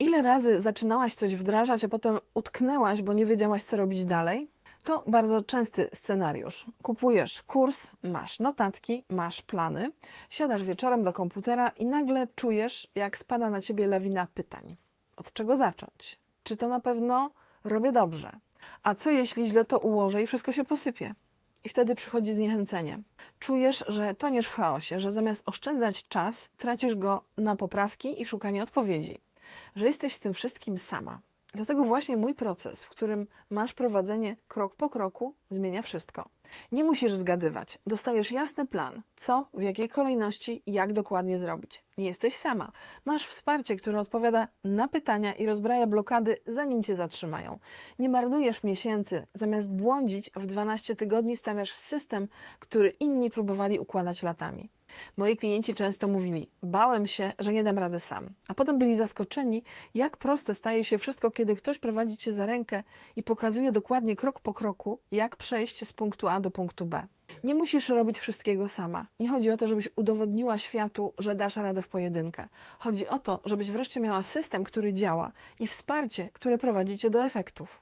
Ile razy zaczynałaś coś wdrażać, a potem utknęłaś, bo nie wiedziałaś, co robić dalej? To bardzo częsty scenariusz. Kupujesz kurs, masz notatki, masz plany, siadasz wieczorem do komputera i nagle czujesz, jak spada na ciebie lawina pytań. Od czego zacząć? Czy to na pewno robię dobrze? A co jeśli źle to ułożę i wszystko się posypie? I wtedy przychodzi zniechęcenie. Czujesz, że toniesz w chaosie, że zamiast oszczędzać czas, tracisz go na poprawki i szukanie odpowiedzi. Że jesteś z tym wszystkim sama. Dlatego właśnie mój proces, w którym masz prowadzenie krok po kroku, zmienia wszystko. Nie musisz zgadywać. Dostajesz jasny plan, co, w jakiej kolejności, jak dokładnie zrobić. Nie jesteś sama. Masz wsparcie, które odpowiada na pytania i rozbraja blokady, zanim cię zatrzymają. Nie marnujesz miesięcy. Zamiast błądzić, w 12 tygodni stawiasz system, który inni próbowali układać latami. Moi klienci często mówili: Bałem się, że nie dam rady sam. A potem byli zaskoczeni, jak proste staje się wszystko, kiedy ktoś prowadzi cię za rękę i pokazuje dokładnie krok po kroku, jak przejść z punktu A do punktu B. Nie musisz robić wszystkiego sama. Nie chodzi o to, żebyś udowodniła światu, że dasz radę w pojedynkę. Chodzi o to, żebyś wreszcie miała system, który działa i wsparcie, które prowadzi cię do efektów.